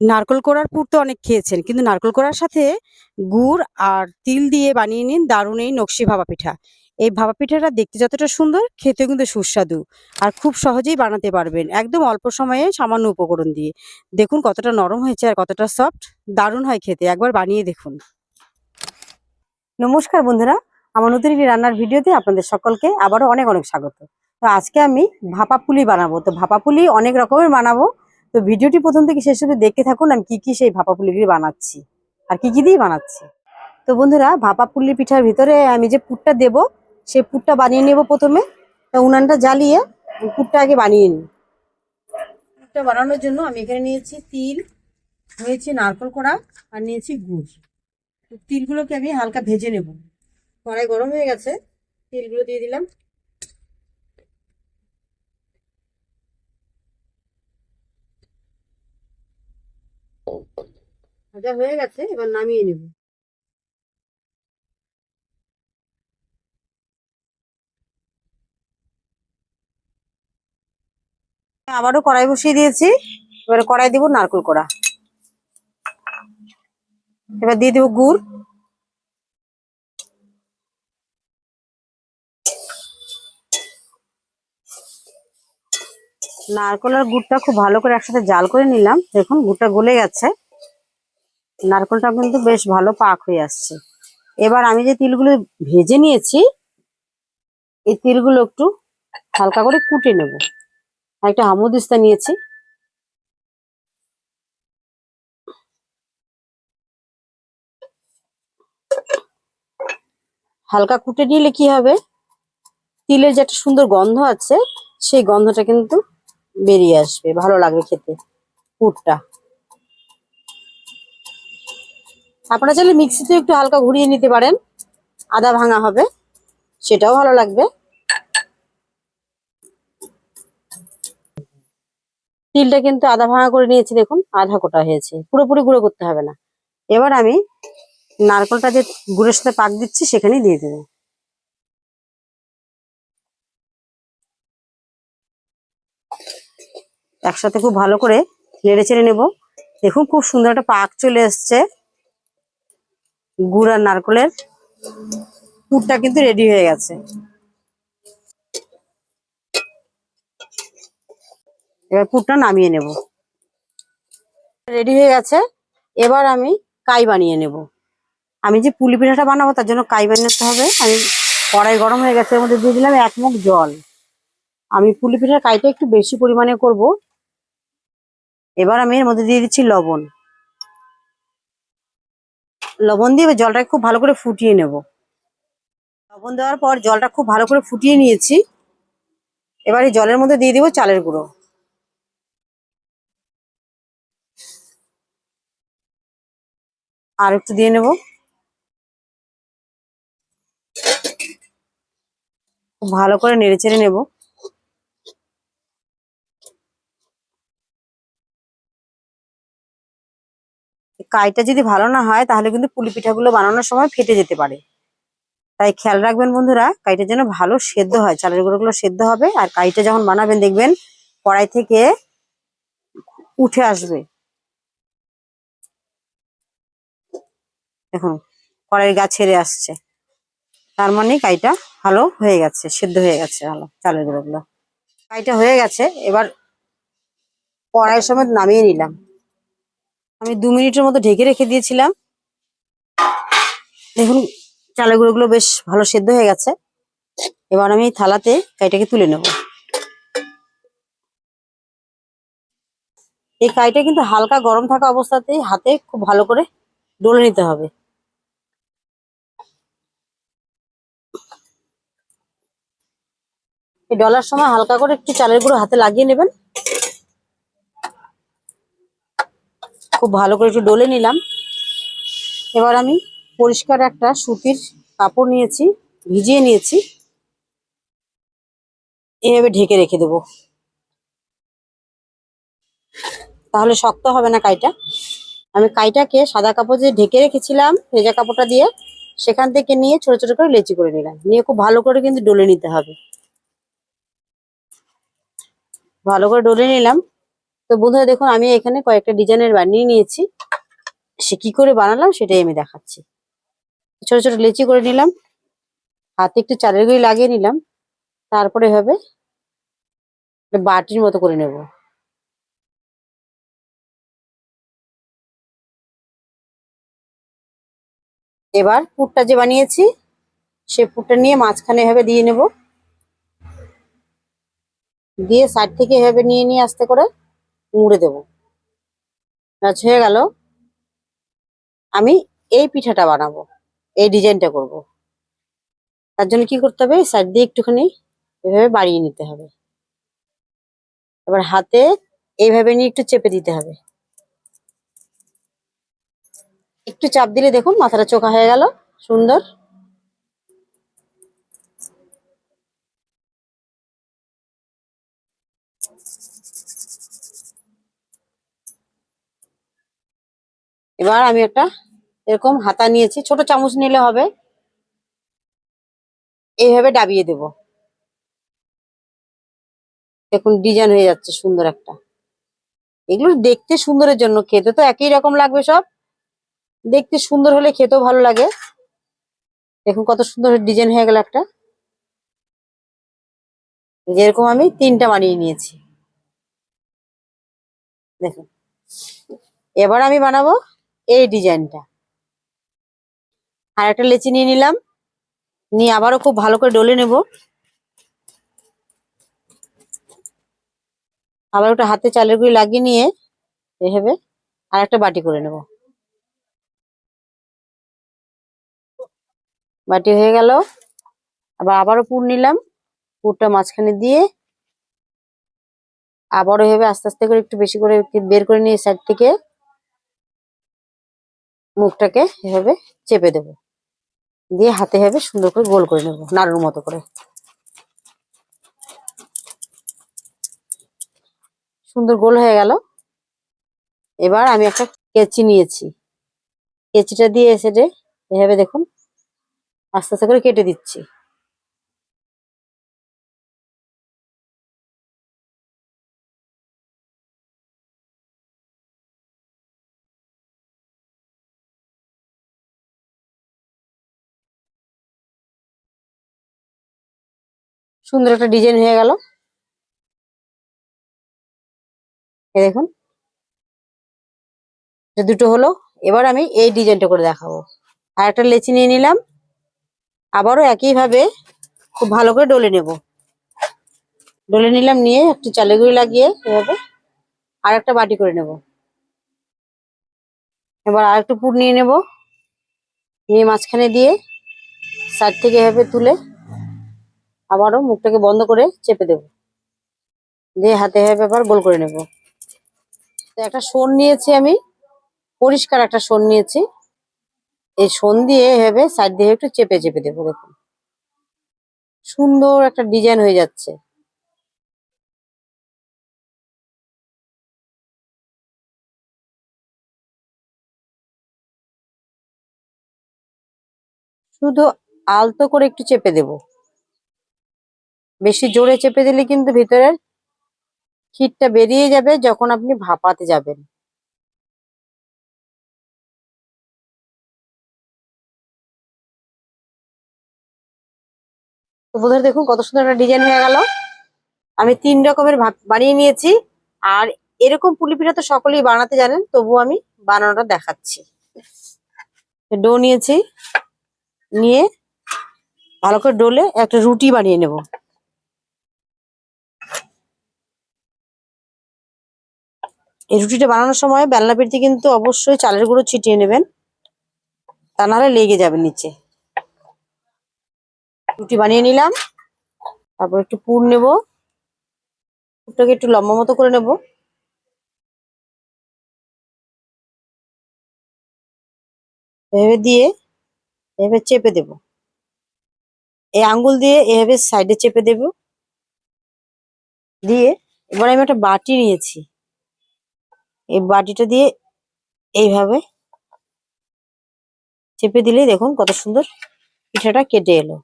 নারকোল কোড়ার পুর তো অনেক খেয়েছেন, কিন্তু নারকল কোড়ার সাথে গুড় আর তিল দিয়ে বানিয়ে নিন দারুণ এই নকশি ভাপা পিঠা। এই ভাপা পিঠাটা দেখতে যতটা সুন্দর, খেতেও কিন্তু সুস্বাদু আর খুব সহজেই বানাতে পারবেন, একদম অল্প সময়ে সামান্য উপকরণ দিয়ে। দেখুন কতটা নরম হয়েছে আর কতটা সফট, দারুণ হয় খেতে, একবার বানিয়ে দেখুন। নমস্কার বন্ধুরা, আমার নতুন একটি রান্নার ভিডিওতে আপনাদের সকলকে আবারও অনেক অনেক স্বাগত। তো আজকে আমি ভাপা পুলি বানাবো, তো ভাপা পুলি অনেক রকমের বানাবো তো ভিডিওটি প্রথম থেকে শেষ অবধি দেখতে থাকুন, আমি কি কি সেই ভাপা পুলিগুলি বানাচ্ছি আর কি কি দিয়ে বানাচ্ছি। তো বন্ধুরা, ভাপা পুলি পিঠার ভিতরে আমি যে পুরটা দেব, সেই পুরটা বানিয়ে নেব প্রথমে। তা উনানটা জ্বালিয়ে পুরটা আগে বানিয়ে নিই। পুরটা বানানোর জন্য আমি এখানে নিয়েছি তিল, নিয়েছি নারকেল কোড়া আর নিয়েছি গুড়। তিলগুলোকে আমি হালকা ভেজে নেব। কড়াই গরম হয়ে গেছে, তিলগুলো দিয়ে দিলাম। ভাজা হয়ে গেছে, এবার নামিয়ে নেব। আবারও কড়াই বসিয়ে দিয়েছি, এবারে কড়াই দিব নারকেল কড়া। এবার দিয়ে দেবো গুড়। নারকেল আর গুড়টা খুব ভালো করে একসাথে জাল করে নিলাম, দেখুন গুড়টা গলে গেছে। নারকেলটা কিন্তু বেশ ভালো পাক হয়ে আসছে। এবার আমি যে তিলগুলো ভেজে নিয়েছি, এই তিলগুলো একটু হালকা করে কুটে নেব। একটা হামুদিস্তা নিয়েছি। হালকা কুটে নিলে কি হবে? তিলের যে একটা সুন্দর গন্ধ আছে, সেই গন্ধটা কিন্তু বেরিয়ে আসবে। ভালো লাগবে খেতে, পুরটা। আপনারা চাইলে মিক্সিতে একটু হালকা ঘুরিয়ে নিতে পারেন। আদা ভাঙা হবে, সেটাও ভালো লাগবে। তিলটা কিন্তু আদা ভাঙা করে নিয়েছি, দেখুন, আধা কোটা হয়েছে। পুরোপুরি গুঁড়ো করতে হবে না। এবার আমি নারকেলটা যে গুড়ের সাথে পাক দিচ্ছি, সেখানেই দিয়ে দেবো। একসাথে খুব ভালো করে নেড়ে চেড়ে নেব। দেখুন, খুব সুন্দর একটা পাক চলে এসছে। গুড় আর নারকেলের পুরটা কিন্তু রেডি হয়ে গেছে। এবার পুরটা নামিয়ে নেব। রেডি হয়ে গেছে। এবার আমি কাই বানিয়ে নেব। আমি যে পুলি পিঠাটা বানাবো তার জন্য কাই বানাতে হবে। আমি কড়াই গরম হয়ে গেছে, এর মধ্যে দিয়ে দিলাম এক মুখ জল। আমি পুলি পিঠার কাইটা একটু বেশি পরিমাণে করব। এবার আমি এর মধ্যে দিয়ে দিচ্ছি লবণ। লবণ দিয়ে এবার জলটা খুব ভালো করে ফুটিয়ে নেব। লবণ দেওয়ার পর জলটা খুব ভালো করে ফুটিয়ে নিয়েছি। এবার এই জলের মধ্যে দিয়ে দিব চালের গুঁড়ো। আর একটু দিয়ে নেব। খুব ভালো করে নেড়ে চেড়ে নেব। কাইটা যদি ভালো না হয়, তাহলে কিন্তু পুলি পিঠাগুলো বানানোর সময় ফেটে যেতে পারে। তাই খেয়াল রাখবেন বন্ধুরা, কাইটা যেন ভালো সেদ্ধ হয়। চালের গুঁড়োগুলো সেদ্ধ হবে আর কাইটা যখন বানাবেন, দেখবেন কড়াই থেকে উঠে আসবে। দেখুন কড়াই গা ছেড়ে আসছে। তার মানে কাইটা ভালো হয়ে গেছে, সেদ্ধ হয়ে গেছে ভালো চালের গুঁড়োগুলো। কাইটা হয়ে গেছে, এবার কড়াইয়ের সময় নামিয়ে নিলাম। আমি দু মিনিটের মতো ঢেকে রেখে দিয়েছিলাম। দেখুন, চালের গুঁড়োগুলো বেশ ভালো সেদ্ধ হয়ে গেছে। এবার আমি থালাতে কাইটাকে তুলে নেব। এই কাইটা কিন্তু হালকা গরম থাকা অবস্থাতেই হাতে খুব ভালো করে ডলে নিতে হবে। এই ডলার সময় হালকা করে একটু চালের গুঁড়ো হাতে লাগিয়ে নেবেন। খুব ভালো করে একটু ডলে নিলাম। এবার আমি পরিষ্কার একটা সুতির কাপড় নিয়েছি, ভিজিয়ে নিয়েছি। এভাবে ঢেকে রেখে দেব। তাহলে শক্ত হবে না কাইটা। আমি কাইটাকে সাদা কাপড় দিয়ে ঢেকে রেখেছিলাম, ভেজা কাপড়টা দিয়ে, সেখান থেকে নিয়ে ছোট ছোট করে লেচি করে নিলাম। নিয়ে খুব ভালো করে কিন্তু ডলে নিতে হবে। ভালো করে ডলে নিলাম। তো বন্ধুরা দেখুন, আমি এখানে কয়েকটা ডিজাইনের বানিয়ে নিয়েছি। সে কি করে বানালাম সেটাই আমি দেখাচ্ছি। ছোট ছোট লেচি করে নিলাম। হাতে একটু চালের গুঁড়ি লাগিয়ে নিলাম। তারপরে হবে বাটির মতো করে নেব। এবার পুরটা যে বানিয়েছি, সে পুরটা নিয়ে মাঝখানে এভাবে দিয়ে নেব। দিয়ে সাইড থেকে এভাবে নিয়ে নিয়ে আসতে করে মুড়ে দেব। কাজ হয়ে গেল। আমি এই পিঠাটা বানাবো, এই ডিজাইনটা করব। তার জন্য কি করতে হবে? সাইড দিয়ে একটুখানি এভাবে বাড়িয়ে নিতে হবে। এবার হাতে এইভাবে নিয়ে একটু চেপে দিতে হবে। একটু চাপ দিলে দেখুন মাথাটা চোখা হয়ে গেল, সুন্দর। এবার আমি একটা এরকম হাতা নিয়েছি, ছোট চামচ নিলে হবে। এইভাবে ডাবিয়ে দেব। দেখুন, ডিজাইন হয়ে যাচ্ছে সুন্দর একটা। এগুলো দেখতে সুন্দরের জন্য, খেতে তো একই রকম লাগবে সব। দেখতে সুন্দর হলে খেতেও ভালো লাগে। দেখুন, কত সুন্দর ডিজাইন হয়ে গেল একটা। যেরকম আমি তিনটা বানিয়ে নিয়েছি। দেখুন, এবার আমি বানাবো এই ডিজাইনটা। আর একটা লেচি নিয়ে নিলাম। নিয়ে আবারও খুব ভালো করে ডলে নেব। আবার ওটা হাতে চালের গুঁড়ি লাগিয়ে নিয়ে এভাবে আর একটা বাটি করে নেব। বাটি হয়ে গেল। আবার আবারও পুর নিলাম। পুরটা মাঝখানে দিয়ে আবারও এভাবে আস্তে আস্তে করে একটু বেশি করে বের করে নিয়ে সাইড থেকে মুখটাকে এভাবে চেপে দেব। দিয়ে হাতে এভাবে সুন্দর করে গোল করে নেব, নাড়ুর মতো করে। সুন্দর গোল হয়ে গেল। এবার আমি একটা কেচি নিয়েছি। কেচিটা দিয়ে এসে এভাবে দেখুন, আস্তে আস্তে করে কেটে দিচ্ছি। সুন্দর একটা ডিজাইন হয়ে গেল। এই দেখুন। দুটো হলো। এবার আমি এই ডিজাইনটা করে দেখাবো। আর একটা লেচি নিয়ে নিলাম। আবারও একইভাবে খুব ভালো করে ডলে নেব। ডলে নিলাম, নিয়ে একটু চালে গুঁড়ি লাগিয়ে এভাবে আর একটা বাটি করে নেব। এবার আর একটু পুর নিয়ে নেব। নিয়ে মাঝখানে দিয়ে সাইড থেকে এভাবে তুলে আবারও মুখটাকে বন্ধ করে চেপে দেব। দিয়ে হাতে এভাবে আবার গোল করে নেব। তো একটা সোন নিয়েছি আমি, পরিষ্কার একটা সোন নিয়েছি। এই শোন দিয়ে এভাবে সাইড দিয়ে একটু চেপে চেপে দেবো দেখুন। সুন্দর একটা ডিজাইন হয়ে যাচ্ছে। শুধু আলতো করে একটু চেপে দেব। বেশি জোরে চেপে দিলে কিন্তু ভিতরের ক্ষীরটা বেরিয়ে যাবে যখন আপনি ভাপাতে যাবেন। তো বোধহয় দেখুন কত সুন্দর একটা ডিজাইন হয়ে গেল। আমি তিন রকমের বানিয়ে নিয়েছি। আর এরকম পুলি পিঠা তো সকলেই বানাতে জানেন তবু আমি বানানোটা দেখাচ্ছি। ডো নিয়েছি নিয়ে ভালো করে ডোলে একটা রুটি বানিয়ে নেব। এই রুটিটা বানানোর সময় বেলনা পিঠতে কিন্তু অবশ্যই চালের গুঁড়ো ছিটিয়ে নেবেন। তা নাহলে লেগে যাবে নিচে। রুটি বানিয়ে নিলাম। তারপর একটু পুর নেব। পুরটাকে একটু লম্বা মতো করে নেব। এভাবে দিয়ে এভাবে চেপে দেব। এই আঙ্গুল দিয়ে এভাবে সাইডে চেপে দেব। দিয়ে এবার আমি একটা বাটি নিয়েছি। এই বাটিটা দিয়ে এইভাবে চেপে দিলেই দেখুন কত সুন্দর পিঠাটা কেটে এলো।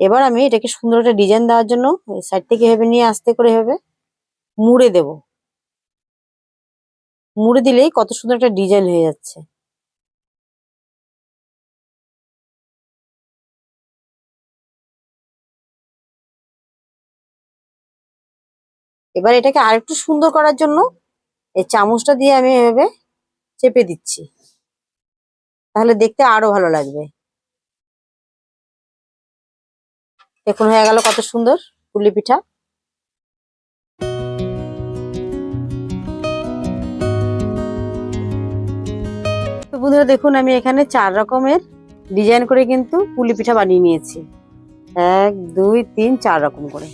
এবার আমি এটাকে সুন্দর একটা ডিজাইন দেওয়ার জন্য সাইড থেকে এভাবে নিয়ে আস্তে করে এভাবে মুড়ে দেব। মুড়ে দিলেই কত সুন্দর একটা ডিজাইন হয়ে যাচ্ছে। এবার এটাকে আরেকটু সুন্দর করার জন্য এই চামচটা দিয়ে আমি এভাবে চেপে দিচ্ছি। তাহলে দেখতে আরও ভালো লাগবে। দেখুন, হয়ে গেল কত সুন্দর পুলি পিঠা। বন্ধুরা, দেখুন, আমি এখানে চার রকমের ডিজাইন করে কিন্তু পুলি পিঠা বানিয়ে নিয়েছি। এক, দুই, তিন, চার রকম করে।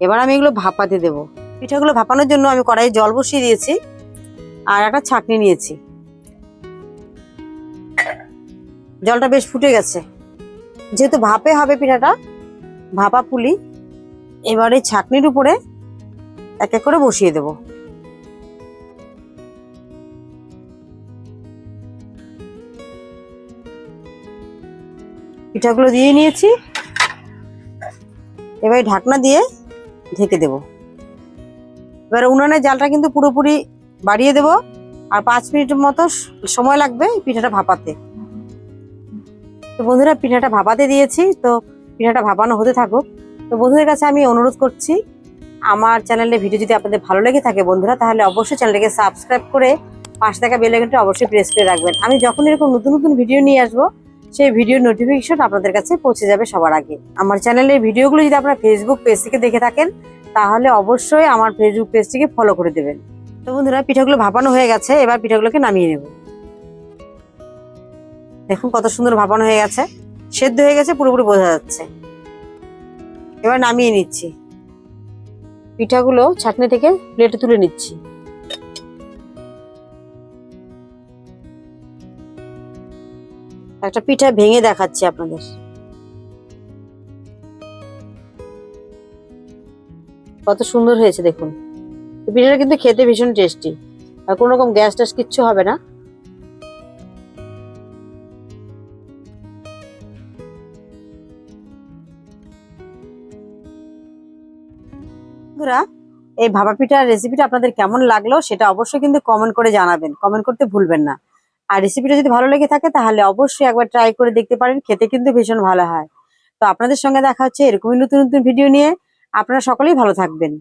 এবার আমি এগুলো ভাপাতে দেব। পিঠাগুলো ভাপানোর জন্য আমি কড়াই জল বসিয়ে দিয়েছি আর একটা ছাকনি নিয়েছি। জলটা বেশ ফুটে গেছে। যেহেতু ভাপে হবে পিঠাটা, ভাপা পুলি, এবারে ছাকনির উপরে এক এক করে বসিয়ে দেব। পিঠাগুলো দিয়ে নিয়েছি। এবার ঢাকনা দিয়ে ঢেকে দেব। এবার উনানের জালটা কিন্তু পুরোপুরি বাড়িয়ে দেব। আর পাঁচ মিনিট মতো সময় লাগবে পিঠাটা ভাপাতে। তো বন্ধুরা, পিঠাটা ভাপাতে দিয়েছি, তো পিঠাটা ভাপানো হতে থাকুক। তো বন্ধুদের কাছে আমি অনুরোধ করছি, আমার চ্যানেলে ভিডিও যদি আপনাদের ভালো লেগে থাকে বন্ধুরা, তাহলে অবশ্যই চ্যানেলটাকে সাবস্ক্রাইব করে পাশে থাকা বেল অবশ্যই প্রেস করে রাখবেন। আমি যখন এরকম নতুন নতুন ভিডিও নিয়ে আসব, সেই ভিডিও নোটিফিকেশন আপনাদের কাছে পৌঁছে যাবে সবার আগে। আমার চ্যানেলের ভিডিওগুলো যদি আপনারা ফেসবুক পেজ থেকে দেখে থাকেন তাহলে অবশ্যই আমার ফেসবুক পেজটিকে ফলো করে দেবেন। তো বন্ধুরা, পিঠাগুলো ভাপানো হয়ে গেছে, এবার পিঠাগুলোকে নামিয়ে নেব। দেখুন কত সুন্দর ভাপানো হয়ে গেছে, সেদ্ধ হয়ে গেছে, পুরোপুরি বোঝা যাচ্ছে। এবার নামিয়ে নিচ্ছি। পিঠাগুলো ছাকনি থেকে প্লেটে তুলে নিচ্ছি। একটা পিঠা ভেঙে দেখাচ্ছি আপনাদের। কত সুন্দর হয়েছে দেখুন। পিঠাটা কিন্তু খেতে ভীষণ টেস্টি আর কোনো রকম গ্যাস ট্যাস কিচ্ছু হবে না। এই ভাপা পিঠার রেসিপিটা আপনাদের কেমন লাগল সেটা অবশ্যই কিন্তু কমেন্ট করে জানাবেন। কমেন্ট করতে ভুলবেন না। আর রেসিপিটা যদি ভালো লেগে থাকে তাহলে অবশ্যই একবার ট্রাই করে দেখতে পারেন, খেতে কিন্তু ভীষণ ভালো হয়। তো আপনাদের সঙ্গে দেখা হচ্ছে এরকমই নতুন নতুন ভিডিও নিয়ে। আপনারা সকলেই ভালো থাকবেন।